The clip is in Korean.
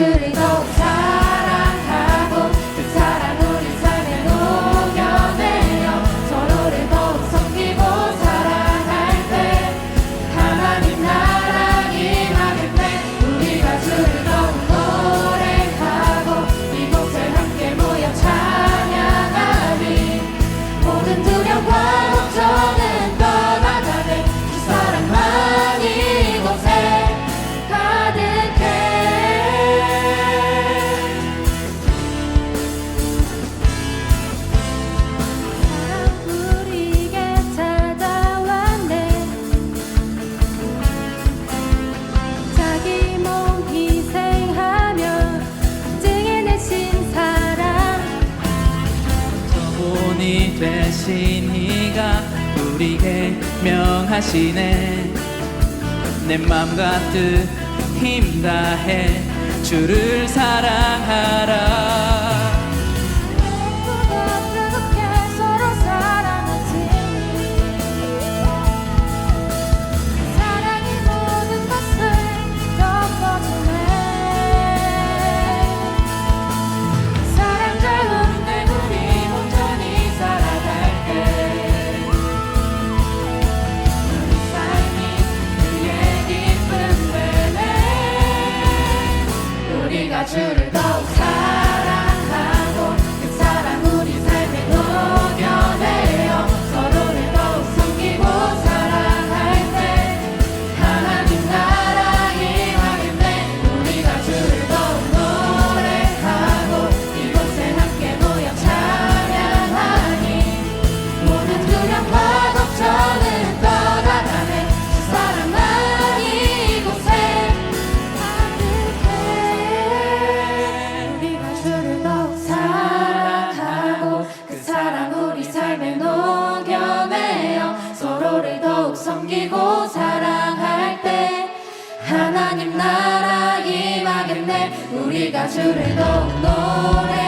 city. 되신 이가 우리에게 명하시네. 내 맘과 뜻 힘 다해 주를 사랑하라. 섬기고 사랑할 때 하나님 나라 임하겠네. 우리가 주를 더욱 노래.